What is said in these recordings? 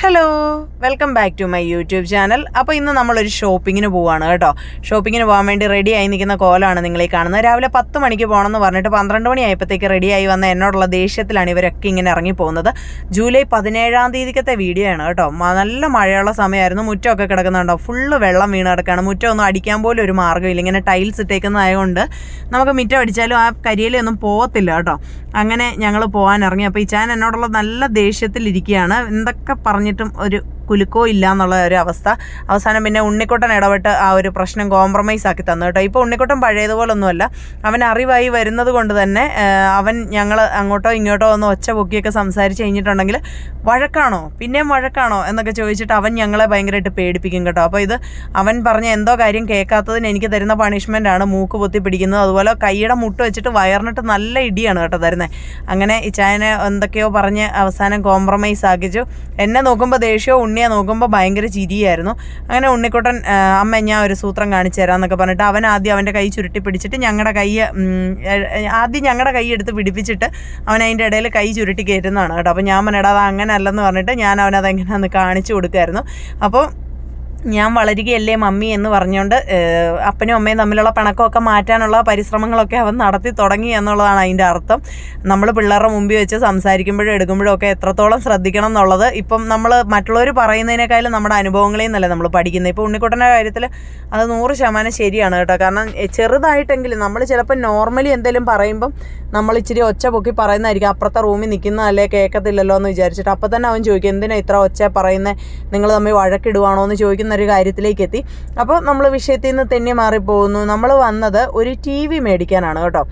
Hello welcome back to my YouTube channel അപ്പോൾ ഇന്ന് നമ്മളൊരു ഷോപ്പിങ്ങിന് പോവാണ് കേട്ടോ. ഷോപ്പിങ്ങിന് പോകാൻ വേണ്ടി റെഡി ആയി നിൽക്കുന്ന കോലാണ് നിങ്ങൾ ഈ കാണുന്നത്. രാവിലെ പത്ത് മണിക്ക് പോകണമെന്ന് പറഞ്ഞിട്ട് പന്ത്രണ്ട് മണി ആയപ്പോഴത്തേക്ക് ആയി വന്ന എന്നോടുള്ള ദേഷ്യത്തിലാണ് ഇവരൊക്കെ ഇങ്ങനെ ഇറങ്ങിപ്പോകുന്നത്. ജൂലൈ പതിനേഴാം തീയതിക്കത്തെ വീഡിയോ ആണ് കേട്ടോ. നല്ല മഴയുള്ള സമയമായിരുന്നു. മുറ്റമൊക്കെ കിടക്കുന്നുണ്ടോ? ഫുള്ള് വെള്ളം വീണ് കിടക്കുകയാണ് മുറ്റമൊന്നും അടിക്കാൻ പോലും ഒരു മാർഗമില്ല ഇങ്ങനെ ടൈൽസ് ഇട്ടേക്കുന്നതായതുകൊണ്ട് നമുക്ക് മുറ്റം അടിച്ചാലും ആ കരിയിലൊന്നും പോകത്തില്ല കേട്ടോ. അങ്ങനെ ഞങ്ങൾ പോകാൻ ഇറങ്ങി. അപ്പോൾ ഈ ചാൻ എന്നോടുള്ള നല്ല ദേഷ്യത്തിലിരിക്കുകയാണ്. എന്തൊക്കെ പറഞ്ഞിട്ടും ഒരു കുലുക്കോ ഇല്ല എന്നുള്ള ഒരു അവസ്ഥ. അവസാനം പിന്നെ ഉണ്ണിക്കുട്ടൻ ഇടപെട്ട് ആ ഒരു പ്രശ്നം കോംപ്രമൈസ് ആക്കി തന്നു കേട്ടോ. ഇപ്പോൾ ഉണ്ണിക്കുട്ടൻ പഴയതുപോലൊന്നുമല്ല. അവൻ അറിവായി വരുന്നത് കൊണ്ട് തന്നെ അവൻ ഞങ്ങൾ അങ്ങോട്ടോ ഇങ്ങോട്ടോ ഒന്ന് ഒച്ച പൊക്കിയൊക്കെ സംസാരിച്ച് കഴിഞ്ഞിട്ടുണ്ടെങ്കിൽ വഴക്കാണോ? പിന്നെയും വഴക്കാണോ? എന്നൊക്കെ ചോദിച്ചിട്ട് അവൻ ഞങ്ങളെ ഭയങ്കരമായിട്ട് പേടിപ്പിക്കും കേട്ടോ. അപ്പോൾ ഇത് അവൻ പറഞ്ഞ എന്തോ കാര്യം കേൾക്കാത്തതിന് എനിക്ക് തരുന്ന പണിഷ്മെന്റ് ആണ് മൂക്ക് പൊത്തി പിടിക്കുന്നത്. അതുപോലെ കൈയുടെ മുട്ട് വെച്ചിട്ട് വയറിനിട്ട് നല്ല ഇടിയാണ് കേട്ടോ തരുന്നത്. അങ്ങനെ ഈ ചായനെ എന്തൊക്കെയോ പറഞ്ഞ് അവസാനം കോംപ്രമൈസ് ആക്കിച്ചു. എന്നെ നോക്കുമ്പോൾ ദേഷ്യമോ ഉണ്ണിയെ നോക്കുമ്പോൾ ഭയങ്കര ചിരിയായിരുന്നു. അങ്ങനെ ഉണ്ണിക്കുട്ടൻ അമ്മ ഞാൻ ഒരു സൂത്രം കാണിച്ചു തരാമെന്നൊക്കെ പറഞ്ഞിട്ട് അവൻ ആദ്യം അവന്റെ കൈ ചുരുട്ടി പിടിച്ചിട്ട് ഞങ്ങളുടെ കൈ ആദ്യം ഞങ്ങളുടെ കൈ എടുത്ത് പിടിപ്പിച്ചിട്ട് അവൻ അതിന്റെ ഇടയിൽ കൈ ചുരുട്ടി കയറ്റുന്നതാണ് കേട്ടോ. അപ്പോൾ ഞാൻ പറഞ്ഞിട്ട് അത് അങ്ങനെ അല്ലെന്ന് പറഞ്ഞിട്ട് ഞാൻ അവനത് എങ്ങനെയാണെന്ന് കാണിച്ചു കൊടുക്കുമായിരുന്നു അപ്പോൾ ഞാൻ വളരുകയല്ലേ മമ്മി എന്ന് പറഞ്ഞുകൊണ്ട് അപ്പനും അമ്മയും തമ്മിലുള്ള പിണക്കമൊക്കെ മാറ്റാനുള്ള പരിശ്രമങ്ങളൊക്കെ അവൻ നടത്തി തുടങ്ങി എന്നുള്ളതാണ് അതിന്റെ അർത്ഥം. നമ്മൾ പിള്ളേരുടെ മുമ്പിൽ വെച്ച് സംസാരിക്കുമ്പോഴും എടുക്കുമ്പോഴും ഒക്കെ എത്രത്തോളം ശ്രദ്ധിക്കണം എന്നുള്ളത് ഇപ്പം നമ്മൾ മറ്റുള്ളവർ പറയുന്നതിനേക്കാളും നമ്മുടെ അനുഭവങ്ങളിൽ നിന്നല്ലേ നമ്മൾ പഠിക്കുന്നത്. ഇപ്പോൾ ഉണ്ണിക്കുട്ടന്റെ കാര്യത്തിൽ അത് നൂറ് ശതമാനം ശരിയാണ് കേട്ടോ. കാരണം ചെറുതായിട്ടെങ്കിലും നമ്മൾ ചിലപ്പോൾ നോർമലി എന്തെങ്കിലും പറയുമ്പം നമ്മൾ ഇച്ചിരി ഒച്ച പൊക്കി പറയുന്നതായിരിക്കും. അപ്പുറത്തെ റൂമിൽ നിൽക്കുന്നതല്ലേ കേൾക്കത്തില്ലല്ലോ എന്ന് വിചാരിച്ചിട്ട് അപ്പോൾ തന്നെ അവൻ ചോദിക്കും എന്തിനാണ് ഇത്ര ഒച്ച പറയുന്നത് നിങ്ങൾ തമ്മിൽ വഴക്കിടുവാണോ? എന്ന് ചോദിക്കുന്ന ഒരു കാര്യത്തിലേക്ക് എത്തി അപ്പോൾ നമ്മൾ വിഷയത്തിൽ നിന്ന് തെന്നി മാറിപ്പോകുന്നു. നമ്മൾ വന്നത് ഒരു ടി വി മേടിക്കാനാണ് കേട്ടോ.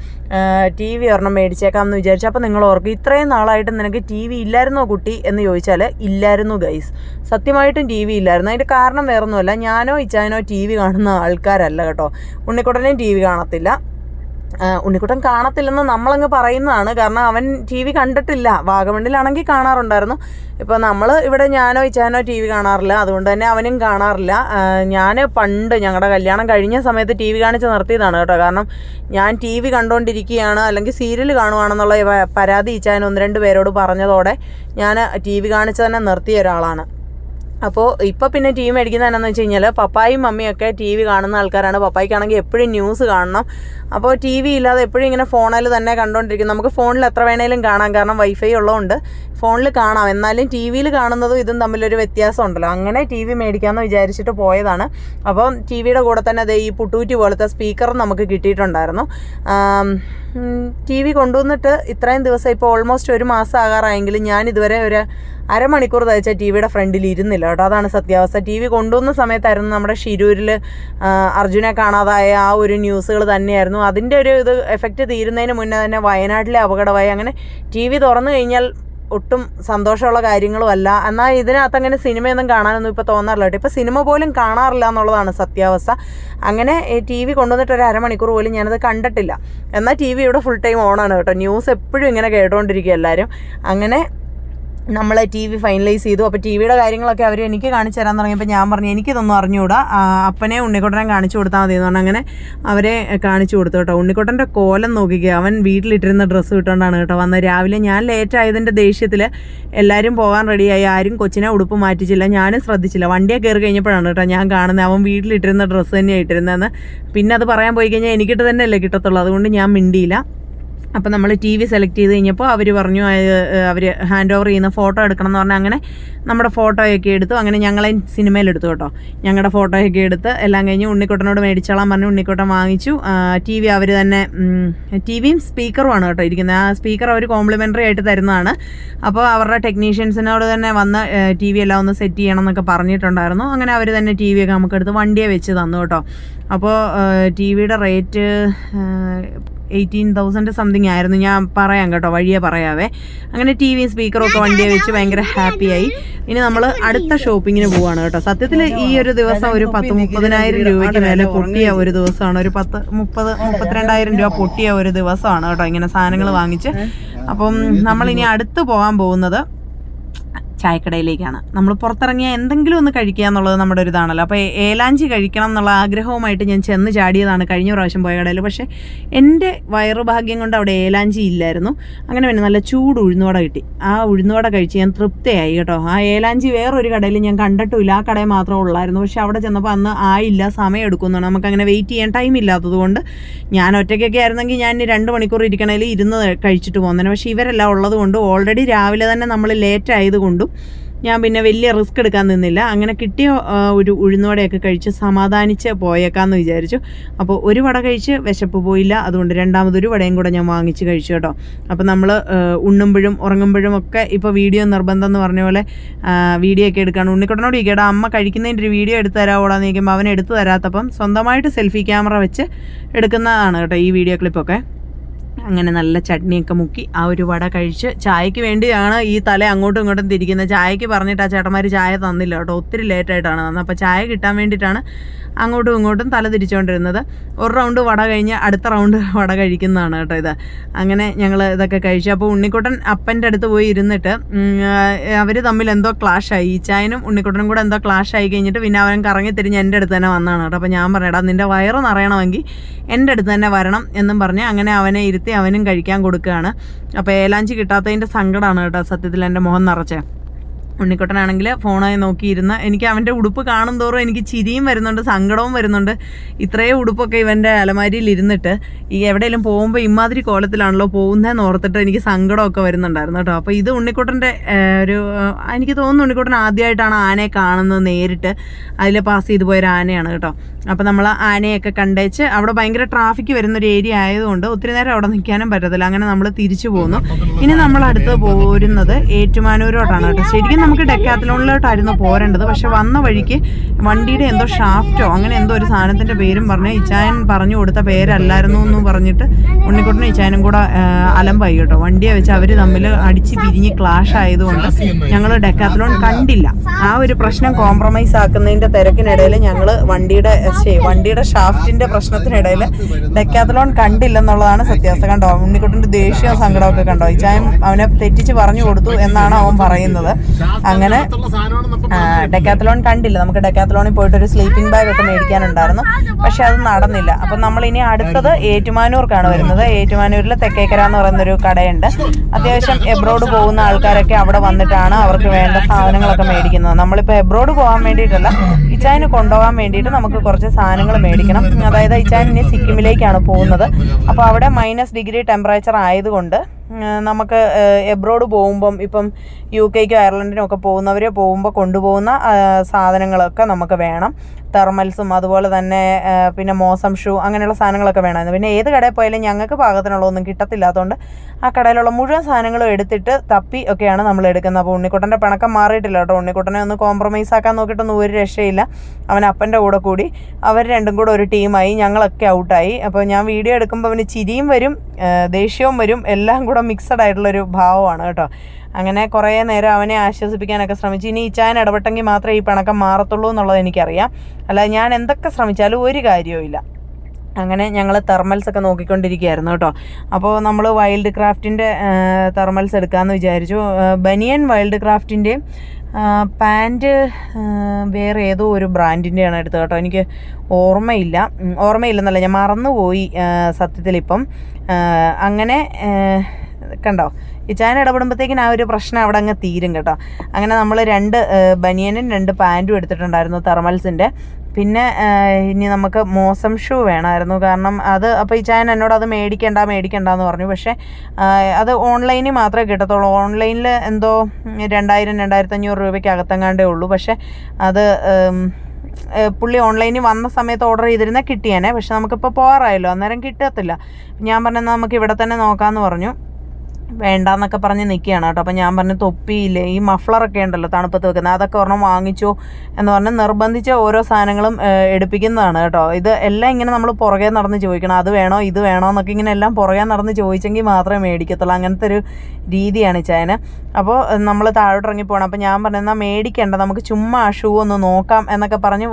ടി വി ഒരെണ്ണം മേടിച്ചേക്കാം എന്ന് വിചാരിച്ചു. അപ്പോൾ നിങ്ങൾ ഓർക്കും ഇത്രയും നാളായിട്ട് നിനക്ക് ടി വി ഇല്ലായിരുന്നോ കുട്ടി എന്ന് ചോദിച്ചാൽ ഇല്ലായിരുന്നു ഗൈസ്. സത്യമായിട്ടും ടി വി ഇല്ലായിരുന്നു. അതിന്റെ കാരണം വേറൊന്നുമല്ല ഞാനോ ഇച്ചാനോ ടി വി കാണുന്ന ആൾക്കാരല്ല കേട്ടോ. ഉണ്ണിക്കുട്ടനെയും ടി വി കാണത്തില്ല. ഉണ്ണിക്കുട്ടൻ കാണത്തില്ലെന്ന് നമ്മളങ്ങ് പറയുന്നതാണ്. കാരണം അവൻ ടി വി കണ്ടിട്ടില്ല. വാഗമണ്ണിലാണെങ്കിൽ കാണാറുണ്ടായിരുന്നു. ഇപ്പോൾ നമ്മൾ ഇവിടെ ഞാനോ ഇച്ചാനോ ടി വി കാണാറില്ല. അതുകൊണ്ട് തന്നെ അവനും കാണാറില്ല. ഞാൻ പണ്ട് ഞങ്ങളുടെ കല്യാണം കഴിഞ്ഞ സമയത്ത് ടി വി കാണിച്ച് നിർത്തിയതാണ് കേട്ടോ. കാരണം ഞാൻ ടി വി കണ്ടുകൊണ്ടിരിക്കുകയാണ് അല്ലെങ്കിൽ സീരിയൽ കാണുവാണെന്നുള്ള പരാതി ഇച്ചാൻ ഒന്ന് രണ്ട് പേരോട് പറഞ്ഞതോടെ ഞാൻ ടി വി കാണിച്ച് തന്നെ നിർത്തിയ ഒരാളാണ്. അപ്പോൾ ഇപ്പോൾ പിന്നെ ടി വി മേടിക്കുന്നതെന്നു വെച്ച് കഴിഞ്ഞാൽ പപ്പായും മമ്മിയൊക്കെ ടി വി കാണുന്ന ആൾക്കാരാണ്. പപ്പായ്ക്കാണെങ്കിൽ എപ്പോഴും ന്യൂസ് കാണണം. അപ്പോൾ ടി വി ഇല്ലാതെ എപ്പോഴും ഇങ്ങനെ ഫോണിൽ തന്നെ കണ്ടുകൊണ്ടിരിക്കും നമുക്ക് ഫോണിൽ എത്ര വേണേലും കാണാം. കാരണം വൈഫൈ ഉള്ളതുകൊണ്ട് ഫോണിൽ കാണാം. എന്നാലും ടി വിയിൽ കാണുന്നതും ഇതും തമ്മിലൊരു വ്യത്യാസം ഉണ്ടല്ലോ അങ്ങനെ ടി വി മേടിക്കാമെന്ന് വിചാരിച്ചിട്ട് പോയതാണ്. അപ്പോൾ ടി വിയുടെ കൂടെ തന്നെ അതേ ഈ പുട്ടൂറ്റി പോലത്തെ സ്പീക്കർ നമുക്ക് കിട്ടിയിട്ടുണ്ടായിരുന്നു. ടി വി കൊണ്ടുവന്നിട്ട് ഇത്രയും ദിവസം ഇപ്പോൾ ഓൾമോസ്റ്റ് ഒരു മാസം ആകാറായെങ്കിലും ഞാൻ ഇതുവരെ ഒരു അരമണിക്കൂർ തയ്ച്ച ടി വിയുടെ ഫ്രണ്ടിൽ ഇരുന്നില്ല കേട്ടോ. അതാണ് സത്യാവസ്ഥ. ടി വി കൊണ്ടുവന്ന സമയത്തായിരുന്നു നമ്മുടെ ഷിരൂരിൽ അർജുനെ കാണാതായ ആ ഒരു ന്യൂസുകൾ തന്നെയായിരുന്നു. അതിന്റെ ഒരു ഇത് എഫക്റ്റ് തീരുന്നതിന് മുന്നേ തന്നെ വയനാട്ടിലെ അപകടമായി. അങ്ങനെ ടി വി തുറന്നു കഴിഞ്ഞാൽ ഒട്ടും സന്തോഷമുള്ള കാര്യങ്ങളും അല്ല. എന്നാൽ ഇതിനകത്ത് അങ്ങനെ സിനിമയൊന്നും കാണാനൊന്നും ഇപ്പോൾ തോന്നാറില്ല കേട്ടോ. ഇപ്പോൾ സിനിമ പോലും കാണാറില്ല എന്നുള്ളതാണ് സത്യാവസ്ഥ. അങ്ങനെ ടി വി കൊണ്ടുവന്നിട്ട് ഒരു അരമണിക്കൂർ പോലും ഞാനത് കണ്ടിട്ടില്ല. എന്നാൽ ടി വി ഇവിടെ ഫുൾ ടൈം ഓണാണ് കേട്ടോ. ന്യൂസ് എപ്പോഴും ഇങ്ങനെ കേട്ടുകൊണ്ടിരിക്കുക എല്ലാവരും. അങ്ങനെ നമ്മൾ ടി വി ഫൈനലൈസ് ചെയ്തു. അപ്പോൾ ടി വിയുടെ കാര്യങ്ങളൊക്കെ അവർ എനിക്ക് കാണിച്ചു തരാൻ തുടങ്ങിയപ്പോൾ ഞാൻ പറഞ്ഞു എനിക്കിതൊന്നും അറിഞ്ഞുകൂടാ അപ്പനെ ഉണ്ണിക്കുട്ടനെ കാണിച്ചു കൊടുത്താൽ മതി എന്ന് പറഞ്ഞാൽ അങ്ങനെ അവരെ കാണിച്ചു കൊടുത്തു കേട്ടോ. ഉണ്ണിക്കുട്ടന്റെ കോലം നോക്കിക്കുക അവൻ വീട്ടിലിട്ടിരുന്ന ഡ്രസ്സ് ഇട്ടുകൊണ്ടാണ് കേട്ടോ വന്നത്. രാവിലെ ഞാൻ ലേറ്റ് ആയതിന്റെ ദേഷ്യത്തിൽ എല്ലാവരും പോകാൻ റെഡിയായി ആരും കൊച്ചിനെ ഉടുപ്പ് മാറ്റിച്ചില്ല. ഞാനും ശ്രദ്ധിച്ചില്ല. വണ്ടിയെ കയറി കഴിഞ്ഞപ്പോഴാണ് കേട്ടോ ഞാൻ കാണുന്നത് അവൻ വീട്ടിലിട്ടിരുന്ന ഡ്രസ്സ് തന്നെയാണ് ഇട്ടിരുന്നതെന്ന്. പിന്നെ അത് പറയാൻ പോയി കഴിഞ്ഞാൽ എനിക്കിട്ട് തന്നെയല്ലേ കിട്ടത്തുള്ളൂ. അതുകൊണ്ട് ഞാൻ മിണ്ടിയില്ല. അപ്പോൾ നമ്മൾ ടി വി സെലക്ട് ചെയ്ത് കഴിഞ്ഞപ്പോൾ അവർ പറഞ്ഞു അവർ ഹാൻഡ് ഓവർ ചെയ്യുന്ന ഫോട്ടോ എടുക്കണം എന്ന് പറഞ്ഞാൽ അങ്ങനെ നമ്മുടെ ഫോട്ടോയൊക്കെ എടുത്തു. അങ്ങനെ ഞങ്ങളെ സിനിമയിലെടുത്തു കേട്ടോ. ഞങ്ങളുടെ ഫോട്ടോയൊക്കെ എടുത്ത് എല്ലാം കഴിഞ്ഞ് ഉണ്ണിക്കുട്ടനോട് മേടിച്ചോളാൻ പറഞ്ഞു ഉണ്ണിക്കുട്ടൻ വാങ്ങിച്ചു. ടി വി അവർ തന്നെ ടി വിയും സ്പീക്കറുമാണ് കേട്ടോ ഇരിക്കുന്നത്. ആ സ്പീക്കർ അവർ കോംപ്ലിമെന്ററി ആയിട്ട് തരുന്നതാണ്. അപ്പോൾ അവരുടെ ടെക്നീഷ്യൻസിനോട് തന്നെ വന്ന് ടി വി എല്ലാം ഒന്ന് സെറ്റ് ചെയ്യണം എന്നൊക്കെ പറഞ്ഞിട്ടുണ്ടായിരുന്നു. അങ്ങനെ അവർ തന്നെ ടി വി ഒക്കെ നമുക്കെടുത്ത് വണ്ടിയെ വെച്ച് തന്നു കേട്ടോ. അപ്പോൾ ടി വിയുടെ റേറ്റ് എയ്റ്റീൻ തൗസൻഡ് സംതിങ് ആയിരുന്നു. ഞാൻ പറയാം കേട്ടോ വഴിയെ പറയാവേ. അങ്ങനെ ടി വിയും സ്പീക്കറും ഒക്കെ വണ്ടിയെ വെച്ച് ഭയങ്കര ഹാപ്പിയായി. ഇനി നമ്മൾ അടുത്ത ഷോപ്പിങ്ങിന് പോവാണ് കേട്ടോ. സത്യത്തിൽ ഈ ഒരു ദിവസം ഒരു പത്ത് മുപ്പതിനായിരം രൂപയ്ക്ക് മേലെ പൊട്ടിയ ഒരു ദിവസമാണ്. ഒരു പത്ത് മുപ്പത് മുപ്പത്തിരണ്ടായിരം രൂപ പൊട്ടിയ ഒരു ദിവസമാണ് കേട്ടോ ഇങ്ങനെ സാധനങ്ങൾ വാങ്ങിച്ച്. അപ്പം നമ്മൾ ഇനി അടുത്ത് പോകാൻ പോകുന്നത് ചായക്കടയിലേക്കാണ്. നമ്മൾ പുറത്തിറങ്ങിയ എന്തെങ്കിലും ഒന്ന് കഴിക്കുക എന്നുള്ളത് നമ്മുടെ ഒരു ഇതാണല്ലോ. അപ്പോൾ ഏലാഞ്ചി കഴിക്കണം എന്നുള്ള ആഗ്രഹവുമായിട്ട് ഞാൻ ചെന്ന് ചാടിയതാണ് കഴിഞ്ഞ പ്രാവശ്യം പോയ കടയിൽ. പക്ഷേ എന്റെ വയറുഭാഗ്യം കൊണ്ട് അവിടെ ഏലാഞ്ചി ഇല്ലായിരുന്നു. അങ്ങനെ പിന്നെ നല്ല ചൂട് ഉഴുന്നുവട കിട്ടി. ആ ഉഴുന്നുവട കഴിച്ച് ഞാൻ തൃപ്തിയായി കേട്ടോ. ആ ഏലാഞ്ചി വേറൊരു കടയിൽ ഞാൻ കണ്ടിട്ടില്ല. ആ കടയിൽ മാത്രമേ ഉള്ളായിരുന്നു. പക്ഷേ അവിടെ ചെന്നപ്പോൾ അന്ന് ആയില്ല സമയം എടുക്കുന്നതാണ് നമുക്കങ്ങനെ വെയിറ്റ് ചെയ്യാൻ ടൈം ഇല്ലാത്തതുകൊണ്ട് ഞാൻ ഒറ്റയ്ക്കൊക്കെ ആയിരുന്നെങ്കിൽ ഞാൻ രണ്ട് മണിക്കൂർ ഇരിക്കണേൽ ഇരുന്ന് കഴിച്ചിട്ട് പോകുന്നതിന് പക്ഷേ ഇവരെല്ലാം ഉള്ളതുകൊണ്ട് ഓൾറെഡി രാവിലെ തന്നെ നമ്മൾ ലേറ്റ് ആയതുകൊണ്ടും ഞാൻ പിന്നെ വലിയ റിസ്ക് എടുക്കാൻ നിന്നില്ല. അങ്ങനെ കിട്ടിയ ഒരു ഉഴുന്നുവടയൊക്കെ കഴിച്ച് സമാധാനിച്ച് പോയേക്കാന്ന് വിചാരിച്ചു. അപ്പോൾ ഒരു വട കഴിച്ച് വിശപ്പ് പോയില്ല. അതുകൊണ്ട് രണ്ടാമതൊരു വടയും കൂടെ ഞാൻ വാങ്ങിച്ച് കഴിച്ചു കേട്ടോ. അപ്പോൾ നമ്മൾ ഉണ്ണുമ്പോഴും ഉറങ്ങുമ്പോഴും ഒക്കെ ഇപ്പോൾ വീഡിയോ നിർബന്ധം എന്ന് പറഞ്ഞ പോലെ വീഡിയോ ഒക്കെ എടുക്കുകയാണ് ഉണ്ണിക്കുട്ടനോട് ചോദിക്കടാ അമ്മ കഴിക്കുന്നതിന്റെ ഒരു വീഡിയോ എടുത്ത് തരാവോടാന്ന് ചോദിക്കുമ്പോൾ അവൻ എടുത്ത് തരാത്തപ്പം സ്വന്തമായിട്ട് സെൽഫി ക്യാമറ വെച്ച് എടുക്കുന്നതാണ് കേട്ടോ ഈ വീഡിയോ ക്ലിപ്പൊക്കെ. അങ്ങനെ നല്ല ചട്നിയൊക്കെ മുക്കി ആ ഒരു വട കഴിച്ച് ചായക്ക് വേണ്ടിയാണ് ഈ തല അങ്ങോട്ടും ഇങ്ങോട്ടും തിരിക്കുന്നത്. ചായക്ക് പറഞ്ഞിട്ട് ആ ചേട്ടന്മാർ ചായ തന്നില്ല കേട്ടോ. ഒത്തിരി ലേറ്റായിട്ടാണ് തന്നത്. അപ്പോൾ ചായ കിട്ടാൻ വേണ്ടിയിട്ടാണ് അങ്ങോട്ടും ഇങ്ങോട്ടും തല തിരിച്ചുകൊണ്ടിരുന്നത് ഒരു റൗണ്ട് വട കഴിഞ്ഞ് അടുത്ത റൗണ്ട് വട കഴിക്കുന്നതാണ് കേട്ടോ ഇത്. അങ്ങനെ ഞങ്ങൾ ഇതൊക്കെ കഴിച്ചു. അപ്പോൾ ഉണ്ണിക്കുട്ടൻ അപ്പന്റെ അടുത്ത് പോയി ഇരുന്നിട്ട് അവർ തമ്മിൽ എന്തോ ക്ലാഷായി ഈച്ചായനും ഉണ്ണിക്കുട്ടനും കൂടെ എന്തോ ക്ലാഷായി കഴിഞ്ഞിട്ട് പിന്നെ അവൻ കറങ്ങി തിരിഞ്ഞ് എന്റെ അടുത്ത് തന്നെ വന്നതാണ് കേട്ടോ. അപ്പോൾ ഞാൻ പറഞ്ഞേടാ നിന്റെ വയറ് നിറയണമെങ്കിൽ എന്റെ അടുത്ത് തന്നെ വരണം എന്നും പറഞ്ഞ് അങ്ങനെ അവനെ ഇരുത്തി അവനും കഴിക്കാൻ കൊടുക്കുകയാണ്. അപ്പോൾ ഏലാഞ്ചി കിട്ടാത്തതിന്റെ സങ്കടമാണ് കേട്ടോ സത്യത്തിൽ എന്റെ മുഖം നിറച്ചേ. ഉണ്ണിക്കുട്ടനാണെങ്കിൽ ഫോണായി നോക്കിയിരുന്ന എനിക്ക് അവന്റെ ഉടുപ്പ് കാണും തോറും എനിക്ക് ചിരിയും വരുന്നുണ്ട് സങ്കടവും വരുന്നുണ്ട് ഇത്രയും ഉടുപ്പൊക്കെ ഇവന്റെ അലമാരിയിൽ ഇരുന്നിട്ട് ഈ എവിടെയെങ്കിലും പോകുമ്പോൾ ഇമാതിരി കോലത്തിലാണല്ലോ പോകുന്നതെന്ന് ഓർത്തിട്ട് എനിക്ക് സങ്കടമൊക്കെ വരുന്നുണ്ടായിരുന്നു കേട്ടോ അപ്പോൾ ഇത് ഉണ്ണിക്കുട്ടന്റെ ഒരു എനിക്ക് തോന്നുന്നു ഉണ്ണിക്കുട്ടൻ ആദ്യമായിട്ടാണ് ആനയെ കാണുന്നത് നേരിട്ട് അതിൽ പാസ് ചെയ്തു പോയൊരു ആനയാണ് കേട്ടോ അപ്പോൾ നമ്മൾ ആനയൊക്കെ കണ്ടേച്ച് അവിടെ ഭയങ്കര ട്രാഫിക് വരുന്നൊരു ഏരിയ ആയതുകൊണ്ട് ഒത്തിരി നേരം അവിടെ നിൽക്കാനും പറ്റത്തില്ല അങ്ങനെ നമ്മൾ തിരിച്ചു പോന്നു ഇനി നമ്മൾ അടുത്ത് പോരുന്നത് ഏറ്റുമാനൂരോട്ടാണ് കേട്ടോ ശരിക്കും നമുക്ക് ഡെക്കാത്തലോണിലോട്ടായിരുന്നു പോരേണ്ടത്. പക്ഷെ വന്ന വഴിക്ക് വണ്ടിയുടെ എന്തോ ഷാഫ്റ്റോ അങ്ങനെ എന്തോ ഒരു സാധനത്തിന്റെ പേരും പറഞ്ഞ് ഇച്ചായൻ പറഞ്ഞു കൊടുത്ത പേരല്ലായിരുന്നു എന്ന് പറഞ്ഞിട്ട് ഉണ്ണിക്കുട്ടനും ഇച്ചായനും കൂടെ അലമ്പായി കേട്ടോ. വണ്ടിയെ വെച്ച് അവർ തമ്മിൽ അടിച്ച് പിരിഞ്ഞ് ക്ലാഷ് ആയതുകൊണ്ട് ഞങ്ങൾ ഡെക്കാത്തലോൺ കണ്ടില്ല. ആ ഒരു പ്രശ്നം കോംപ്രമൈസ് ആക്കുന്നതിന്റെ തിരക്കിനിടയിൽ ഞങ്ങൾ വണ്ടിയുടെ വണ്ടിയുടെ ഷാഫ്റ്റിന്റെ പ്രശ്നത്തിനിടയിൽ ഡെക്കാത്തലോൺ കണ്ടില്ലെന്നുള്ളതാണ് സത്യാവസ്ഥ. കണ്ടോ? ഉണ്ണിക്കുട്ടന്റെ ദേഷ്യവും സങ്കടമൊക്കെ കണ്ടോ? ഇച്ചായം അവനെ തെറ്റിച്ച് പറഞ്ഞു കൊടുത്തു എന്നാണ് അവൻ പറയുന്നത്. അങ്ങനെ ഡെക്കാത്തലോൺ കണ്ടില്ല. നമുക്ക് ഡെക്കാത്തലോണിൽ പോയിട്ട് ഒരു സ്ലീപ്പിംഗ് ബാഗ് ഒക്കെ മേടിക്കാനുണ്ടായിരുന്നു. പക്ഷെ അത് നടന്നില്ല. അപ്പം നമ്മൾ ഇനി അടുത്തത് ഏറ്റുമാനൂർക്കാണ് വരുന്നത്. ഏറ്റുമാനൂരിൽ തെക്കേക്കര എന്ന് പറയുന്ന ഒരു കടയുണ്ട് അത്യാവശ്യം എബ്രോഡ് പോകുന്ന ആൾക്കാരൊക്കെ അവിടെ വന്നിട്ടാണ് അവർക്ക് വേണ്ട സാധനങ്ങളൊക്കെ മേടിക്കുന്നത്. നമ്മളിപ്പോൾ എബ്രോഡ് പോകാൻ വേണ്ടിയിട്ടല്ല ഇച്ചായന് കൊണ്ടുപോകാൻ വേണ്ടിയിട്ട് നമുക്ക് കുറച്ച് സാധനങ്ങൾ മേടിക്കണം. അതായത് ഇച്ചായൻ ഇനി സിക്കിമിലേക്കാണ് പോകുന്നത്. അപ്പോൾ അവിടെ മൈനസ് ഡിഗ്രി ടെമ്പറേച്ചർ ആയതുകൊണ്ട് നമുക്ക് എബ്രോഡ് പോകുമ്പം ഇപ്പം യു കെക്കും അയർലൻഡിനും ഒക്കെ പോകുന്നവർ പോകുമ്പോൾ കൊണ്ടുപോകുന്ന സാധനങ്ങളൊക്കെ നമുക്ക് വേണം. തെർമൽസും അതുപോലെ തന്നെ പിന്നെ മോസം ഷൂ അങ്ങനെയുള്ള സാധനങ്ങളൊക്കെ വേണമായിരുന്നു. പിന്നെ ഏത് കടയിൽ പോയാലും ഞങ്ങൾക്ക് പാകത്തിനുള്ളതൊന്നും കിട്ടത്തില്ലാത്തതുകൊണ്ട് ആ കടയിലുള്ള മുഴുവൻ സാധനങ്ങളും എടുത്തിട്ട് തപ്പി ഒക്കെയാണ് നമ്മൾ എടുക്കുന്നത്. അപ്പോൾ ഉണ്ണിക്കുട്ടന്റെ പിണക്കം മാറിയിട്ടില്ല കേട്ടോ. ഉണ്ണിക്കുട്ടനെ ഒന്ന് കോംപ്രമൈസ് ആക്കാൻ നോക്കിയിട്ടൊന്നും ഒരു രക്ഷയില്ല. അവൻ അപ്പന്റെ കൂടെ കൂടി അവർ രണ്ടും കൂടെ ഒരു ടീമായി ഞങ്ങളൊക്കെ ഔട്ടായി. അപ്പോൾ ഞാൻ വീഡിയോ എടുക്കുമ്പോൾ അവന് ചിരിയും വരും ദേഷ്യവും വരും. എല്ലാം കൂടെ മിക്സഡ് ആയിട്ടുള്ളൊരു ഭാവമാണ് കേട്ടോ. അങ്ങനെ കുറേ നേരം അവനെ ആശ്വസിപ്പിക്കാനൊക്കെ ശ്രമിച്ചു. ഇനി ഇച്ചാൻ ഇടപെട്ടെങ്കിൽ മാത്രമേ ഈ പണക്കം മാറത്തുള്ളൂ എന്നുള്ളത് എനിക്കറിയാം. അല്ലാതെ ഞാൻ എന്തൊക്കെ ശ്രമിച്ചാലും ഒരു കാര്യവും അങ്ങനെ ഞങ്ങൾ തെർമൽസ് ഒക്കെ നോക്കിക്കൊണ്ടിരിക്കുകയായിരുന്നു കേട്ടോ. അപ്പോൾ നമ്മൾ വൈൽഡ് ക്രാഫ്റ്റിന്റെ തെർമൽസ് എടുക്കാമെന്ന് വിചാരിച്ചു. ബനിയൻ വൈൽഡ് ക്രാഫ്റ്റിന്റെയും പാന്റ് വേറെ ഏതോ ഒരു ബ്രാൻഡിന്റെയാണ് എടുത്തത് കേട്ടോ. എനിക്ക് ഓർമ്മയില്ല. ഓർമ്മയില്ലെന്നല്ല ഞാൻ മറന്നുപോയി സത്യത്തിലിപ്പം. അങ്ങനെ കണ്ടോ? ചായ ഇടപെടുമ്പോഴത്തേക്കിന് ആ ഒരു പ്രശ്നം അവിടെ അങ്ങ് തീരും കേട്ടോ. അങ്ങനെ നമ്മൾ രണ്ട് ബനിയനും രണ്ട് പാന്റും എടുത്തിട്ടുണ്ടായിരുന്നു തെർമൽസിന്റെ പിന്നെ ഇനി നമുക്ക് മോസം ഷൂ വേണമായിരുന്നു. കാരണം അത് അപ്പോൾ ഈ ചായൻ എന്നോട് അത് മേടിക്കണ്ട മേടിക്കണ്ട എന്ന് പറഞ്ഞു. പക്ഷേ അത് ഓൺലൈനിൽ മാത്രമേ കിട്ടത്തുള്ളൂ. ഓൺലൈനിൽ എന്തോ രണ്ടായിരം രണ്ടായിരത്തി അഞ്ഞൂറ് രൂപയ്ക്ക് അകത്തെങ്ങാണ്ടേ ഉള്ളൂ. പക്ഷേ അത് പുള്ളി ഓൺലൈനിൽ വന്ന സമയത്ത് ഓർഡർ ചെയ്തിരുന്നാൽ കിട്ടിയേനെ. പക്ഷെ നമുക്കിപ്പോൾ പോകാറായല്ലോ. അന്നേരം കിട്ടത്തില്ല. ഞാൻ പറഞ്ഞാൽ നമുക്ക് ഇവിടെ തന്നെ നോക്കാമെന്ന് പറഞ്ഞു. വേണ്ടാന്നൊക്കെ പറഞ്ഞ് നിൽക്കുകയാണ് കേട്ടോ. അപ്പോൾ ഞാൻ പറഞ്ഞു തൊപ്പിയില്ലേ? ഈ മഫ്ലറൊക്കെ ഉണ്ടല്ലോ തണുപ്പത്ത് വെക്കുന്നത്. അതൊക്കെ ഒരെണ്ണം വാങ്ങിച്ചു. എന്ന് പറഞ്ഞ് നിർബന്ധിച്ച ഓരോ സാധനങ്ങളും എടുപ്പിക്കുന്നതാണ് കേട്ടോ. ഇത് എല്ലാം ഇങ്ങനെ നമ്മൾ പുറകെ നടന്ന് ചോദിക്കണം. അത് വേണോ? ഇത് വേണോ? എന്നൊക്കെ ഇങ്ങനെ എല്ലാം പുറകെ നടന്ന് ചോദിച്ചെങ്കിൽ മാത്രമേ മേടിക്കത്തുള്ളൂ. അങ്ങനത്തെ ഒരു രീതിയാണ് ചായന. അപ്പോൾ നമ്മൾ താഴോട്ട് ഇറങ്ങി പോകണം അപ്പോൾ ഞാൻ പറഞ്ഞു എന്നാൽ മേടിക്കേണ്ട. നമുക്ക് ചുമ്മാ ഷൂ ഒന്ന് നോക്കാം. എന്നൊക്കെ പറഞ്ഞ്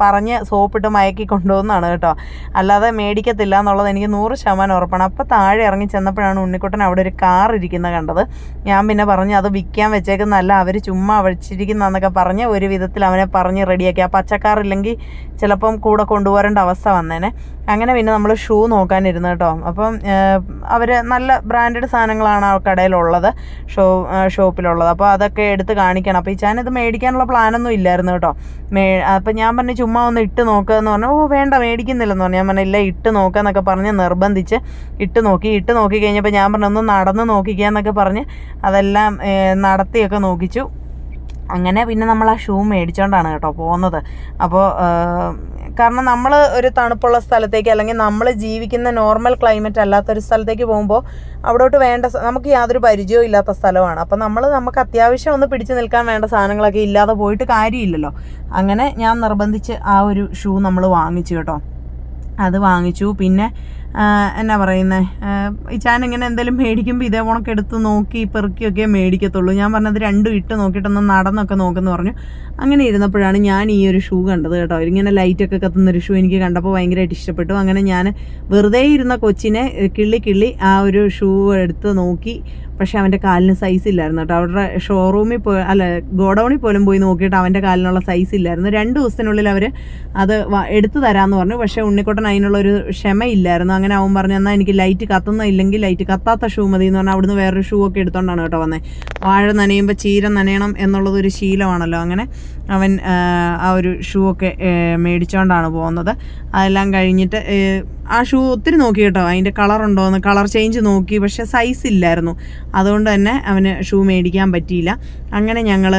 പറഞ്ഞ് സോപ്പിട്ട് മയക്കി കൊണ്ടുപോകുന്നതാണ് കേട്ടോ. അല്ലാതെ മേടിക്കത്തില്ല എന്നുള്ളത് എനിക്ക് നൂറ് ശതമാനം ഉറപ്പാണ്. അപ്പോൾ താഴെ ഇറങ്ങി ചെന്നപ്പോഴാണ് ഉണ്ണിക്കുട്ടൻ അവിടെ ഒരു കാർ ഇരിക്കുന്ന കണ്ടത്. ഞാൻ പിന്നെ പറഞ്ഞു അത് വിൽക്കാൻ വെച്ചേക്കുന്നല്ല അവർ ചുമ്മാ വെച്ചിരിക്കുന്നതെന്നൊക്കെ പറഞ്ഞ് ഒരു വിധത്തിൽ അവനെ പറഞ്ഞ് റെഡിയാക്കി. ആ പച്ചക്കാറില്ലെങ്കിൽ ചിലപ്പം കൂടെ കൊണ്ടുപോരേണ്ട അവസ്ഥ വന്നേനെ. അങ്ങനെ പിന്നെ നമ്മൾ ഷൂ നോക്കാനിരുന്നു കേട്ടോ. അപ്പം അവർ നല്ല ബ്രാൻഡഡ് സാധനങ്ങളാണ് ആ കടയിലുള്ളത് ഷോ ഷോപ്പിലുള്ളത്. അപ്പോൾ അതൊക്കെ എടുത്ത് കാണിക്കണം. അപ്പോൾ ഈ ചാൻ ഇത് മേടിക്കാനുള്ള പ്ലാനൊന്നും ഇല്ലായിരുന്നു കേട്ടോ. മേ അപ്പം ഞാൻ പറഞ്ഞു ചുമ്മാ ഒന്ന് ഇട്ട് നോക്കുക എന്ന് പറഞ്ഞു. ഓ വേണ്ട മേടിക്കുന്നില്ലെന്ന് പറഞ്ഞു. ഞാൻ പറഞ്ഞു ഇല്ല ഇട്ട് നോക്കുക എന്നൊക്കെ പറഞ്ഞ് നിർബന്ധിച്ച് ഇട്ട് നോക്കി. ഇട്ട് നോക്കി കഴിഞ്ഞപ്പോൾ ഞാൻ പറഞ്ഞു ഒന്ന് നടന്ന് നോക്കിക്കുക എന്നൊക്കെ പറഞ്ഞ് അതെല്ലാം നടത്തിയൊക്കെ നോക്കിച്ചു. അങ്ങനെ പിന്നെ നമ്മൾ ആ ഷൂ മേടിച്ചോണ്ടാണ് കേട്ടോ പോകുന്നത് അപ്പോൾ കാരണം നമ്മൾ ഒരു തണുപ്പുള്ള സ്ഥലത്തേക്ക് അല്ലെങ്കിൽ നമ്മൾ ജീവിക്കുന്ന നോർമൽ ക്ലൈമറ്റ് അല്ലാത്തൊരു സ്ഥലത്തേക്ക് പോകുമ്പോൾ അവിടോട്ട് വേണ്ട നമുക്ക് യാതൊരു പരിചയവും ഇല്ലാത്ത സ്ഥലമാണ്. അപ്പോൾ നമ്മൾ നമുക്ക് അത്യാവശ്യം ഒന്ന് പിടിച്ചു നിൽക്കാൻ വേണ്ട സാധനങ്ങളൊക്കെ ഇല്ലാതെ പോയിട്ട് കാര്യമില്ലല്ലോ. അങ്ങനെ ഞാൻ നിർബന്ധിച്ച് ആ ഒരു ഷൂ നമ്മൾ വാങ്ങിച്ചു കേട്ടോ. അത് വാങ്ങിച്ചു. പിന്നെ എന്നാ പറയുന്നത് ഈ ചാൻ ഇങ്ങനെ എന്തെങ്കിലും മേടിക്കുമ്പോൾ ഇതേ കണക്ക് എടുത്ത് നോക്കി പെറുക്കിയൊക്കെ മേടിക്കത്തുള്ളൂ. ഞാൻ പറഞ്ഞത് രണ്ടും ഇട്ട് നോക്കിയിട്ടൊന്ന് നടന്നൊക്കെ നോക്കുമെന്ന് പറഞ്ഞു. അങ്ങനെ ഇരുന്നപ്പോഴാണ് ഞാൻ ഈ ഒരു ഷൂ കണ്ടത് കേട്ടോ. ഇങ്ങനെ ലൈറ്റൊക്കെ കത്തുന്ന ഒരു ഷൂ എനിക്ക് കണ്ടപ്പോൾ ഭയങ്കരമായിട്ട് ഇഷ്ടപ്പെട്ടു. അങ്ങനെ ഞാൻ വെറുതെ ഇരുന്ന കൊച്ചിനെ കിള്ളി കിള്ളി ആ ഒരു ഷൂ എടുത്ത് നോക്കി. പക്ഷേ അവന്റെ കാലിന് സൈസ് ഇല്ലായിരുന്നു കേട്ടോ. അവരുടെ ഷോറൂമിൽ പോ അല്ല ഗോഡൗണിൽ പോലും പോയി നോക്കിയിട്ട് അവന്റെ കാലിനുള്ള സൈസ് ഇല്ലായിരുന്നു. രണ്ട് ദിവസത്തിനുള്ളിൽ അവർ അത് എടുത്തു തരാമെന്ന് പറഞ്ഞു. പക്ഷേ ഉണ്ണിക്കുട്ടൻ അതിനുള്ളൊരു ക്ഷമയില്ലായിരുന്നു. അങ്ങനെ അവൻ പറഞ്ഞു എന്നാൽ എനിക്ക് ലൈറ്റ് കത്തുന്ന ഇല്ലെങ്കിൽ ലൈറ്റ് കത്താത്ത ഷൂ മതി എന്ന് പറഞ്ഞാൽ അവിടുന്ന് വേറൊരു ഷൂ ഒക്കെ എടുത്തോണ്ടാണ് കേട്ടോ വന്നത് വാഴ നനയുമ്പോൾ ചീര നനയണം എന്നുള്ളതൊരു ശീലമാണല്ലോ. അങ്ങനെ അവൻ ആ, ഒരു ഷൂ ഒക്കെ മേടിച്ചോണ്ടാണ് പോകുന്നത്. അതെല്ലാം കഴിഞ്ഞിട്ട് ആ ഷൂ ഒത്തിരി നോക്കി കേട്ടോ. അതിന്റെ കളർ ഉണ്ടോയെന്ന് കളർ ചേഞ്ച് നോക്കി പക്ഷേ സൈസ് ഇല്ലായിരുന്നു. അതുകൊണ്ട് തന്നെ അവന് ഷൂ മേടിക്കാൻ പറ്റിയില്ല. അങ്ങനെ ഞങ്ങൾ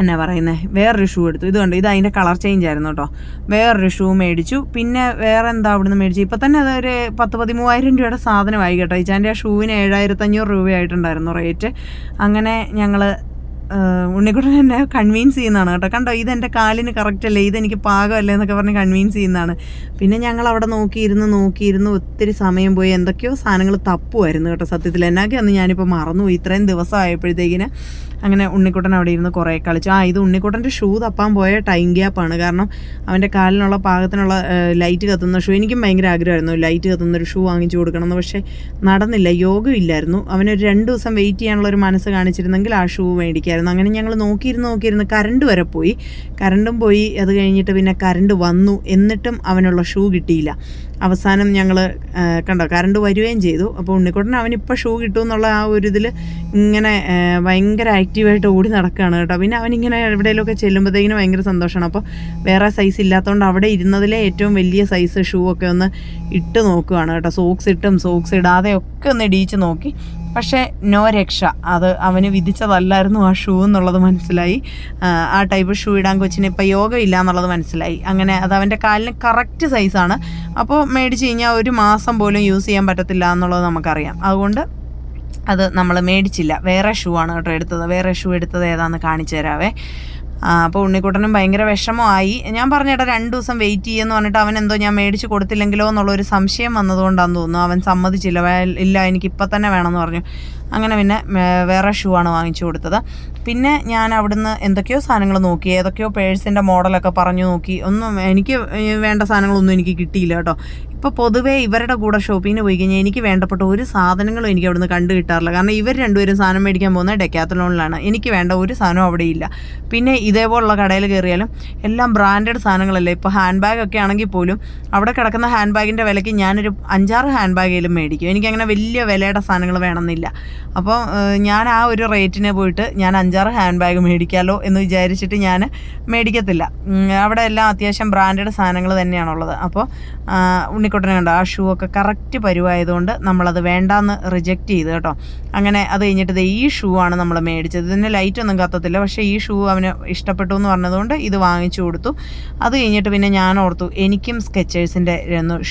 എന്നാ പറയുന്നത് വേറൊരു ഷൂ എടുത്തു. ഇത് കണ്ടു? ഇത് അതിന്റെ കളർ ചേഞ്ച് ആയിരുന്നു കേട്ടോ. വേറൊരു ഷൂ മേടിച്ചു. പിന്നെ വേറെ എന്താ അവിടുന്ന് മേടിച്ചു? ഇപ്പം തന്നെ അതൊരു പത്ത് പതിമൂവായിരം രൂപയുടെ സാധനമായി കേട്ടോ. ഇച്ചാന്റെ ആ ഷൂവിന് ഏഴായിരത്തഞ്ഞൂറ് രൂപയായിട്ടുണ്ടായിരുന്നു റേറ്റ് അങ്ങനെ ഞങ്ങൾ ഉണ്ണിക്കുട്ടൻ എന്നെ കൺവീൻസ് ചെയ്യുന്നതാണ് കേട്ടോ. കണ്ടോ? ഇതെന്റെ കാലിന് കറക്റ്റ് അല്ലേ? ഇതെനിക്ക് പാകമല്ലേ എന്നൊക്കെ പറഞ്ഞ് കൺവീൻസ് ചെയ്യുന്നതാണ്. പിന്നെ ഞങ്ങൾ അവിടെ നോക്കിയിരുന്ന് നോക്കിയിരുന്ന് ഒത്തിരി സമയം പോയി. എന്തൊക്കെയോ സാധനങ്ങൾ തപ്പുമായിരുന്നു കേട്ടോ സത്യത്തിൽ. എന്നാക്കി അന്ന് ഞാനിപ്പോൾ മറന്നു ഇത്രയും ദിവസം ആയപ്പോഴത്തേക്കിന് അങ്ങനെ ഉണ്ണിക്കുട്ടൻ അവിടെ ഇരുന്ന് കുറേ കളിച്ചു. ആ ഇത് ഉണ്ണിക്കുട്ടന്റെ ഷൂ തപ്പാൻ പോയ ടൈം ഗ്യാപ്പാണ് കാരണം അവന്റെ കാലിനുള്ള പാകത്തിനുള്ള ലൈറ്റ് കത്തുന്ന ഷൂ എനിക്കും ഭയങ്കര ആഗ്രഹമായിരുന്നു ലൈറ്റ് കത്തുന്ന ഒരു ഷൂ വാങ്ങിച്ചു കൊടുക്കണം എന്ന് പക്ഷേ നടന്നില്ല. യോഗമില്ലായിരുന്നു അവനൊരു രണ്ട് ദിവസം വെയിറ്റ് ചെയ്യാനുള്ള ഒരു മനസ്സ് കാണിച്ചിരുന്നെങ്കിൽ ആ ഷൂ മേടിക്കായിരുന്നു. അങ്ങനെ ഞങ്ങൾ നോക്കിയിരുന്ന് നോക്കിയിരുന്ന് കറണ്ട് വരെ പോയി. കറണ്ടും പോയി. അത് കഴിഞ്ഞിട്ട് പിന്നെ കറണ്ട് വന്നു. എന്നിട്ടും അവനുള്ള ഷൂ കിട്ടിയില്ല. അവസാനം ഞങ്ങൾ കണ്ടോ കറണ്ട് വരികയും ചെയ്തു. അപ്പോൾ ഉണ്ണിക്കുട്ടൻ അവനിപ്പോൾ ഷൂ കിട്ടുമെന്നുള്ള ആ ഒരു ഇതിൽ ഇങ്ങനെ ഭയങ്കര ആക്റ്റീവായിട്ട് ഓടി നടക്കുകയാണ് കേട്ടോ. പിന്നെ അവനിങ്ങനെ എവിടെയെങ്കിലുമൊക്കെ ചെല്ലുമ്പോഴത്തേക്കിനും ഭയങ്കര സന്തോഷമാണ്. അപ്പോൾ വേറെ സൈസ് ഇല്ലാത്തതുകൊണ്ട് അവിടെ ഇരുന്നതിലെ ഏറ്റവും വലിയ സൈസ് ഷൂ ഒക്കെ ഒന്ന് ഇട്ട് നോക്കുകയാണ് കേട്ടോ. സോക്സ് ഇട്ടും സോക്സ് ഇടാതെ ഒക്കെ ഒന്ന് ഇടിയിച്ച് നോക്കി. പക്ഷേ നോ രക്ഷ. അത് അവന് വിധിച്ചതല്ലായിരുന്നു ആ ഷൂ എന്നുള്ളത് മനസ്സിലായി. ആ, ടൈപ്പ് ഷൂ ഇടാൻ കൊച്ചിന് ഇപ്പം യോഗ ഇല്ല എന്നുള്ളത് മനസ്സിലായി. അങ്ങനെ അത് അവന്റെ കാലിന് കറക്റ്റ് സൈസാണ് അപ്പോൾ മേടിച്ച് കഴിഞ്ഞാൽ ഒരു മാസം പോലും യൂസ് ചെയ്യാൻ പറ്റത്തില്ല എന്നുള്ളത് നമുക്കറിയാം. അതുകൊണ്ട് അത് നമ്മൾ മേടിച്ചില്ല. വേറെ ഷൂ ആണ് കേട്ടോ എടുത്തത്. വേറെ ഷൂ എടുത്തത് ഏതാണെന്ന് കാണിച്ചു തരാവേ. അപ്പോൾ ഉണ്ണിക്കുട്ടനും ഭയങ്കര വിഷമമായി ഞാൻ പറഞ്ഞേട്ടാ രണ്ട് ദിവസം വെയിറ്റ് ചെയ്യുമെന്ന് പറഞ്ഞിട്ട് അവൻ എന്തോ ഞാൻ മേടിച്ച് കൊടുത്തില്ലെങ്കിലോ എന്നുള്ളൊരു സംശയം വന്നതുകൊണ്ടാന്ന് തോന്നുന്നു. അവൻ സമ്മതിച്ചില്ല. "വേ- ഇല്ല എനിക്ക് ഇപ്പം തന്നെ വേണമെന്ന് പറഞ്ഞു. അങ്ങനെ പിന്നെ വേറെ ഷൂ ആണ് വാങ്ങിച്ചു കൊടുത്തത്. പിന്നെ ഞാൻ അവിടുന്ന് എന്തൊക്കെയോ സാധനങ്ങൾ നോക്കി ഏതൊക്കെയോ പേഴ്സിന്റെ മോഡലൊക്കെ പറഞ്ഞു നോക്കി. ഒന്നും എനിക്ക് വേണ്ട സാധനങ്ങളൊന്നും എനിക്ക് കിട്ടിയില്ല കേട്ടോ. ഇപ്പോൾ പൊതുവേ ഇവരുടെ കൂടെ ഷോപ്പിങ്ങിന് പോയി കഴിഞ്ഞാൽ എനിക്ക് വേണ്ടപ്പെട്ട ഒരു സാധനങ്ങളും എനിക്ക് അവിടുന്ന് കണ്ടു കിട്ടാറില്ല. കാരണം ഇവർ രണ്ടുപേരും സാധനം മേടിക്കാൻ പോകുന്നത് ഡെക്കാത്തലോണിലാണ് എനിക്ക് വേണ്ട ഒരു സാധനം അവിടെ ഇല്ല. പിന്നെ ഇതേപോലുള്ള കടയിൽ കയറിയാലും എല്ലാം ബ്രാൻഡഡ് സാധനങ്ങളല്ലേ? ഇപ്പോൾ ഹാൻഡ് ബാഗ് ഒക്കെ ആണെങ്കിൽ പോലും അവിടെ കിടക്കുന്ന ഹാൻഡ് ബാഗിന്റെ വിലയ്ക്ക് ഞാനൊരു അഞ്ചാറ് ഹാൻഡ് ബാഗേലും മേടിക്കും. എനിക്കങ്ങനെ വലിയ വിലയുടെ സാധനങ്ങൾ വേണമെന്നില്ല. അപ്പോൾ ഞാൻ ആ ഒരു റേറ്റിന് പോയിട്ട് ഞാൻ അഞ്ചാറ് ഹാൻഡ് ബാഗ് മേടിക്കാമല്ലോ എന്ന് വിചാരിച്ചിട്ട് ഞാൻ മേടിക്കത്തില്ല. അവിടെ എല്ലാം അത്യാവശ്യം ബ്രാൻഡഡ് സാധനങ്ങൾ തന്നെയാണുള്ളത്. അപ്പോൾ ഉണ്ണിക്കുട്ടനെ കണ്ടോ ആ ഷൂ ഒക്കെ കറക്റ്റ് പരുവായതുകൊണ്ട് നമ്മളത് വേണ്ടാന്ന് റിജക്റ്റ് ചെയ്ത് കേട്ടോ. അങ്ങനെ അത് കഴിഞ്ഞിട്ട് ഈ ഷൂ ആണ് നമ്മൾ മേടിച്ചത്. ഇതിന് ലൈറ്റ് ഒന്നും കത്തത്തില്ല. പക്ഷേ ഈ ഷൂ അവന് ഇഷ്ടപ്പെട്ടു എന്ന് പറഞ്ഞതുകൊണ്ട് ഇത് വാങ്ങിച്ചു കൊടുത്തു. അത് കഴിഞ്ഞിട്ട് പിന്നെ ഞാൻ ഓർത്തു എനിക്കും സ്കെച്ചേഴ്സിന്റെ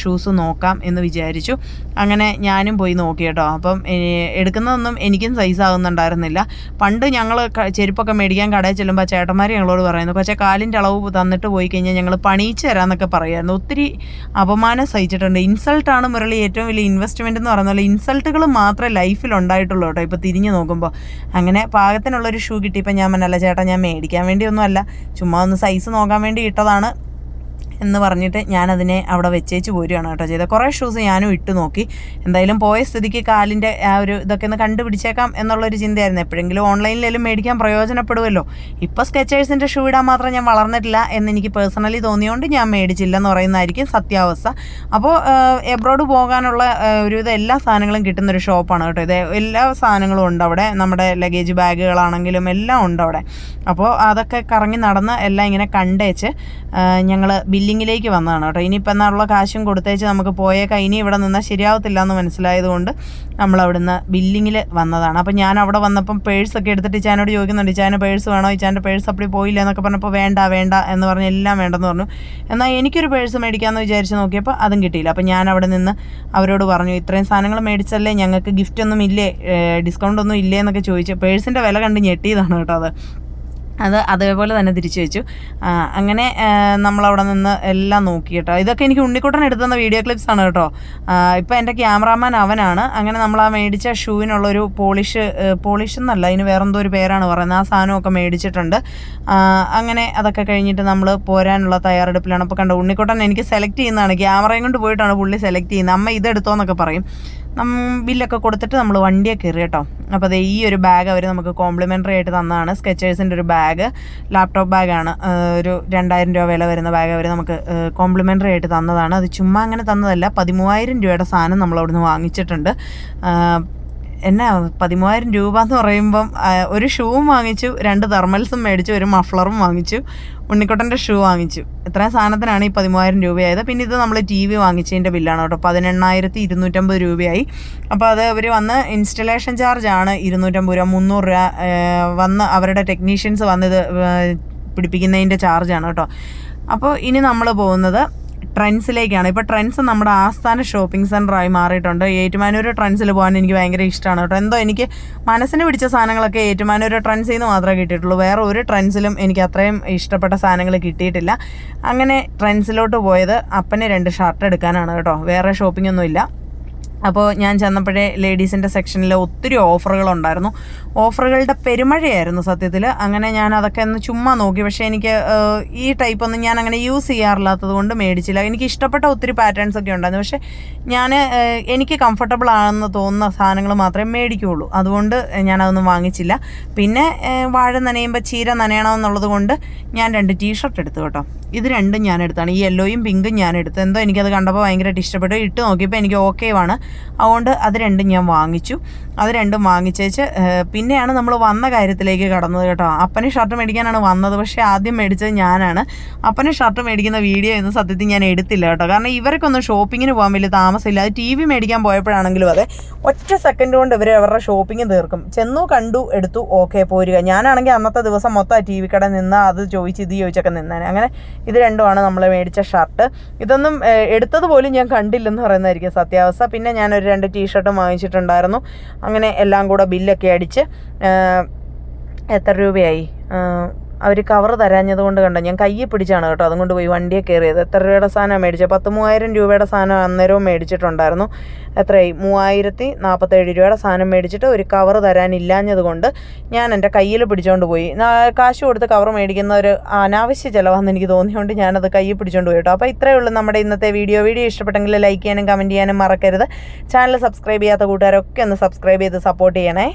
ഷൂസ് നോക്കാം എന്ന് വിചാരിച്ചു. അങ്ങനെ ഞാനും പോയി നോക്കി കേട്ടോ. അപ്പം എടുക്കുന്നതൊന്നും എനിക്കും സൈസ് ആകുന്നുണ്ടായിരുന്നില്ല പണ്ട് ഞങ്ങൾ ചെരുപ്പൊക്കെ മേടിക്കാൻ കടയിൽ ചെല്ലുമ്പോൾ ചേട്ടന്മാർ ഞങ്ങളോട് പറയുന്നു പക്ഷേ കാലിന്റെ അളവ് തന്നിട്ട് പോയി കഴിഞ്ഞാൽ ഞങ്ങൾ പണിയിച്ച് തരാമെന്നൊക്കെ പറയുമായിരുന്നു ഒത്തിരി അപമാനം സഹിച്ചിട്ടുണ്ട്. ഇൻസൾട്ടാണ് മുരളി ഏറ്റവും വലിയ ഇൻവെസ്റ്റ്മെന്റ് എന്ന് പറയുന്നത് ഇൻസൾട്ടുകൾ മാത്രമേ ലൈഫിൽ ഉണ്ടായിട്ടുള്ളൂ കേട്ടോ ഇപ്പോൾ തിരിഞ്ഞു നോക്കുമ്പോൾ അങ്ങനെ പാകത്തിനുള്ളൊരു ഷൂ കിട്ടിയപ്പോൾ ഞാൻ മനല്ല ചേട്ടാ ഞാൻ മേടിക്കാൻ വേണ്ടിയൊന്നും അല്ല ചുമ്മാ ഒന്ന് സൈസ് നോക്കാൻ വേണ്ടി ഇട്ടതാണ്. എന്ന് പറഞ്ഞിട്ട് ഞാനതിനെ അവിടെ വെച്ചേച്ച് പോരുകയാണ് കേട്ടോ ചെയ്തത്. കുറേ ഷൂസ് ഞാനും ഇട്ട് നോക്കി. എന്തായാലും പോയ സ്ഥിതിക്ക് കാലിന്റെ ആ ഒരു ഇതൊക്കെ ഒന്ന് കണ്ടുപിടിച്ചേക്കാം എന്നുള്ളൊരു ചിന്തയായിരുന്നു. എപ്പോഴെങ്കിലും ഓൺലൈനിലെല്ലാം മേടിക്കാൻ പ്രയോജനപ്പെടുമല്ലോ ഇപ്പോൾ സ്കെച്ചേഴ്സിന്റെ ഷൂ ഇടാൻ മാത്രം ഞാൻ വളർന്നിട്ടില്ല എന്ന് എനിക്ക് പേഴ്സണലി തോന്നിയതുകൊണ്ട് ഞാൻ മേടിച്ചില്ല എന്ന് പറയുന്നതായിരിക്കും സത്യാവസ്ഥ. അപ്പോൾ എബ്രോഡ് പോകാനുള്ള ഒരു ഇത് എല്ലാ സാധനങ്ങളും കിട്ടുന്നൊരു ഷോപ്പാണ് കേട്ടോ ഇത്. എല്ലാ സാധനങ്ങളും ഉണ്ട് അവിടെ. നമ്മുടെ ലഗേജ് ബാഗുകളാണെങ്കിലും എല്ലാം ഉണ്ട് അവിടെ. അപ്പോൾ അതൊക്കെ കറങ്ങി നടന്ന് എല്ലാം ഇങ്ങനെ കണ്ടേച്ച് ഞങ്ങൾ ബില്ലിങ്ങിലേക്ക് വന്നതാണ് കേട്ടോ. ഇനിയിപ്പോൾ എന്നുള്ള കാശും കൊടുത്തേച്ച് നമുക്ക് പോയേക്കാം. ഇനി ഇവിടെ നിന്നാൽ ശരിയാവത്തില്ല എന്ന് മനസ്സിലായതുകൊണ്ട് നമ്മൾ അവിടുന്ന് ബില്ലിങ്ങിൽ വന്നതാണ്. അപ്പോൾ ഞാൻ അവിടെ വന്നപ്പം പേഴ്സൊക്കെ എടുത്തിട്ട് ഇച്ചാനോട് ചോദിക്കുന്നുണ്ട് ഇച്ചാന്റെ പേഴ്സ് വേണോ? ഇച്ചാന്റെ പേഴ്സ് അപ്പടി പോയില്ല എന്നൊക്കെ പറഞ്ഞപ്പോൾ വേണ്ട വേണ്ട എന്ന് പറഞ്ഞ് എല്ലാം വേണ്ടെന്ന് പറഞ്ഞു. എന്നാൽ എനിക്കൊരു പേഴ്സ് മേടിക്കാമെന്ന് വിചാരിച്ച് നോക്കിയപ്പോൾ അതും കിട്ടിയില്ല. അപ്പോൾ ഞാൻ അവിടെ നിന്ന് അവരോട് പറഞ്ഞു ഇത്രയും സാധനങ്ങൾ മേടിച്ചല്ലേ? ഞങ്ങൾക്ക് ഗിഫ്റ്റ് ഒന്നും ഇല്ലേ? ഡിസ്കൗണ്ട് ഒന്നും ഇല്ലേ? എന്നൊക്കെ ചോദിച്ചു പേഴ്സിന്റെ വില കണ്ട് ഞെട്ടിയതാണ് കേട്ടോ അത്. അത് അതേപോലെ തന്നെ തിരിച്ചു വെച്ചു. അങ്ങനെ നമ്മളവിടെ നിന്ന് എല്ലാം നോക്കി കേട്ടോ. ഇതൊക്കെ എനിക്ക് ഉണ്ണിക്കുട്ടൻ എടുത്തുന്ന വീഡിയോ ക്ലിപ്സ് ആണ് കേട്ടോ. ഇപ്പോൾ എന്റെ ക്യാമറാമാൻ അവനാണ്. അങ്ങനെ നമ്മൾ ആ മേടിച്ച ഷൂവിനുള്ളൊരു പോളിഷ് പോളിഷ് എന്നല്ല അതിന് വേറെന്തോ ഒരു പേരാണ് പറയുന്നത്. ആ സാധനമൊക്കെ മേടിച്ചിട്ടുണ്ട്. അങ്ങനെ അതൊക്കെ കഴിഞ്ഞിട്ട് നമ്മൾ പോരാനുള്ള തയ്യാറെടുപ്പിലാണ്. അപ്പോൾ കണ്ടോ ഉണ്ണിക്കുട്ടൻ എനിക്ക് സെലക്ട് ചെയ്യുന്നതാണ്. ക്യാമറയും കൊണ്ട് പോയിട്ടാണ് പുള്ളി സെലക്ട് ചെയ്യുന്നത്. അമ്മ ഇതെടുത്തോ എന്നൊക്കെ പറയും. ബില്ലൊക്കെ കൊടുത്തിട്ട് നമ്മൾ വണ്ടിയെ കയറി കേട്ടോ അപ്പോൾ അത് ഈ ഒരു ബാഗ് അവർ നമുക്ക് കോംപ്ലിമെന്ററി ആയിട്ട് തന്നതാണ് സ്കെച്ചേഴ്സിന്റെ ഒരു ബാഗ് ലാപ്ടോപ്പ് ബാഗാണ് ഒരു രണ്ടായിരം രൂപ വില വരുന്ന ബാഗ് അവർ നമുക്ക് കോംപ്ലിമെന്ററി ആയിട്ട് തന്നതാണ്. അത് ചുമ്മാ അങ്ങനെ തന്നതല്ല പതിമൂവായിരം രൂപയുടെ സാധനം നമ്മൾ അവിടുന്ന് വാങ്ങിച്ചിട്ടുണ്ട് എന്നാ പതിമൂവായിരം രൂപ എന്ന് പറയുമ്പം ഒരു ഷൂവും വാങ്ങിച്ചു രണ്ട് തെർമൽസും മേടിച്ചു ഒരു മഫ്ലറും വാങ്ങിച്ചു ഉണ്ണിക്കുട്ടന്റെ ഷൂ വാങ്ങിച്ചു. ഇത്രയും സാധനത്തിനാണ് ഈ പതിമൂവായിരം രൂപയായത്. പിന്നെ ഇത് നമ്മൾ ടി വി വാങ്ങിച്ചതിന്റെ ബില്ലാണ് കേട്ടോ. പതിനെണ്ണായിരത്തി ഇരുന്നൂറ്റമ്പത് രൂപയായി. അപ്പോൾ അത് അവർ വന്ന് ഇൻസ്റ്റലേഷൻ ചാർജാണ് ഇരുന്നൂറ്റമ്പത് രൂപ. മുന്നൂറ് രൂപ വന്ന് അവരുടെ ടെക്നീഷ്യൻസ് വന്നിത് പിടിപ്പിക്കുന്നതിന്റെ ചാർജാണ് കേട്ടോ. അപ്പോൾ ഇനി നമ്മൾ പോകുന്നത് ട്രെൻഡ്സിലേക്കാണ് ഇപ്പോൾ ട്രെൻഡ്സ് നമ്മുടെ ആസ്ഥാന ഷോപ്പിംഗ് സെന്ററായി മാറിയിട്ടുണ്ട്. ഏറ്റുമാനൂർ ട്രെൻഡ്സിൽ പോകാൻ എനിക്ക് ഭയങ്കര ഇഷ്ടമാണ് കേട്ടോ. എന്തോ എനിക്ക് മനസ്സിന് പിടിച്ച സാധനങ്ങളൊക്കെ ഏറ്റുമാനൂർ ട്രെൻഡ്സിൽ നിന്ന് മാത്രമേ കിട്ടിയിട്ടുള്ളൂ. വേറെ ഒരു ട്രെൻഡ്സിലും എനിക്ക് അത്രയും ഇഷ്ടപ്പെട്ട സാധനങ്ങൾ കിട്ടിയിട്ടില്ല. അങ്ങനെ ട്രെൻഡ്സിലോട്ട് പോയത് അപ്പന് രണ്ട് ഷർട്ട് എടുക്കാനാണ് കേട്ടോ. വേറെ ഷോപ്പിംഗ് ഒന്നുമില്ല. അപ്പോൾ ഞാൻ ചെന്നപ്പോഴേ ലേഡീസിന്റെ സെക്ഷനിൽ ഒത്തിരി ഓഫറുകളുണ്ടായിരുന്നു. ഓഫറുകളുടെ പെരുമഴയായിരുന്നു സത്യത്തിൽ അങ്ങനെ ഞാൻ അതൊക്കെ ഒന്ന് ചുമ്മാ നോക്കി. പക്ഷേ എനിക്ക് ഈ ടൈപ്പ് ഒന്നും ഞാൻ അങ്ങനെ യൂസ് ചെയ്യാറില്ലാത്തത് കൊണ്ട് മേടിച്ചില്ല. എനിക്ക് ഇഷ്ടപ്പെട്ട ഒത്തിരി പാറ്റേൺസ് ഒക്കെ ഉണ്ടായിരുന്നു. പക്ഷേ ഞാൻ എനിക്ക് കംഫർട്ടബിൾ ആണെന്ന് തോന്നുന്ന സാധനങ്ങൾ മാത്രമേ മേടിക്കുകയുള്ളൂ അതുകൊണ്ട് ഞാനതൊന്നും വാങ്ങിച്ചില്ല. പിന്നെ വാഴ നനയുമ്പോൾ ചീര നനയണമെന്നുള്ളത് കൊണ്ട് ഞാൻ രണ്ട് ടീഷർട്ട് എടുത്തു കേട്ടോ. ഇത് രണ്ടും ഞാൻ എടുത്താണ്. ഈ യെല്ലോയും പിങ്കും ഞാൻ എടുത്തു. എന്തോ എനിക്കത് കണ്ടപ്പോൾ ഭയങ്കരമായിട്ട് ഇഷ്ടപ്പെട്ടു. ഇട്ട് നോക്കിയപ്പോൾ എനിക്ക് ഓക്കെ ആണ് അതുകൊണ്ട് അത് രണ്ടും ഞാൻ വാങ്ങിച്ചു. അത് രണ്ടും വാങ്ങിച്ചേച്ച് പിന്നെയാണ് നമ്മൾ വന്ന കാര്യത്തിലേക്ക് കടന്നത് കേട്ടോ. അപ്പന് ഷർട്ട് മേടിക്കാനാണ് വന്നത്. പക്ഷേ ആദ്യം മേടിച്ചത് ഞാനാണ്. അപ്പന് ഷർട്ട് മേടിക്കുന്ന വീഡിയോ ഇന്ന് സത്യത്തിൽ ഞാൻ എടുത്തില്ല കേട്ടോ. കാരണം ഇവർക്കൊന്നും ഷോപ്പിങ്ങിന് പോകാൻ വലിയ താമസമില്ല. അത് ടി വി മേടിക്കാൻ പോയപ്പോഴാണെങ്കിലും അതെ ഒറ്റ സെക്കൻഡ് കൊണ്ട് ഇവർ അവരുടെ ഷോപ്പിംഗ് തീർക്കും. ചെന്നു കണ്ടു എടുത്തു ഓക്കെ പോരുക. ഞാനാണെങ്കിൽ അന്നത്തെ ദിവസം മൊത്തം ആ ടി വി കട നിന്ന് അത് ചോദിച്ച് ഇത് ചോദിച്ചൊക്കെ നിന്നേനെ. അങ്ങനെ ഇത് രണ്ടുമാണ് നമ്മൾ മേടിച്ച ഷർട്ട്. ഇതൊന്നും എടുത്തത് പോലും ഞാൻ കണ്ടില്ലെന്ന് പറയുന്നതായിരിക്കും സത്യാവസ്ഥ. പിന്നെ ഞാനൊരു രണ്ട് ടീഷർട്ടും വാങ്ങിച്ചിട്ടുണ്ടായിരുന്നു. അങ്ങനെ എല്ലാം കൂടെ ബില്ലൊക്കെ അടിച്ച് എത്ര രൂപയായി? അവർ കവർ തരാഞ്ഞത് കൊണ്ട് കണ്ടോ? ഞാൻ കയ്യിൽ പിടിച്ചാണ് കേട്ടോ. അതും കൊണ്ട് പോയി വണ്ടിയെ കയറിയത്. എത്ര രൂപയുടെ സാധനമാണ് മേടിച്ചത്? പത്ത് മൂവായിരം രൂപയുടെ സാധനം അന്നേരവും മേടിച്ചിട്ടുണ്ടായിരുന്നു. എത്രയായി? മൂവായിരത്തി നാൽപ്പത്തേഴ് രൂപയുടെ സാധനം മേടിച്ചിട്ട് ഒരു കവർ തരാനില്ലാഞ്ഞത് കൊണ്ട് ഞാൻ എന്റെ കയ്യിൽ പിടിച്ചുകൊണ്ട് പോയി. കാശ് കൊടുത്ത് കവർ മേടിക്കുന്ന ഒരു അനാവശ്യ ചിലവാണെന്ന് എനിക്ക് തോന്നിയതുകൊണ്ട് ഞാനത് കയ്യിൽ പിടിച്ചുകൊണ്ട് പോയി കേട്ടോ. അപ്പോൾ ഇത്രയേ ഉള്ളൂ നമ്മുടെ ഇന്നത്തെ വീഡിയോ. വീഡിയോ ഇഷ്ടപ്പെട്ടെങ്കിൽ ലൈക്ക് ചെയ്യാനും കമന്റ് ചെയ്യാനും മറക്കരുത്. ചാനൽ സബ്സ്ക്രൈബ് ചെയ്യാത്ത കൂട്ടുകാരൊക്കെ ഒന്ന് സബ്സ്ക്രൈബ് ചെയ്ത് സപ്പോർട്ട് ചെയ്യണേ.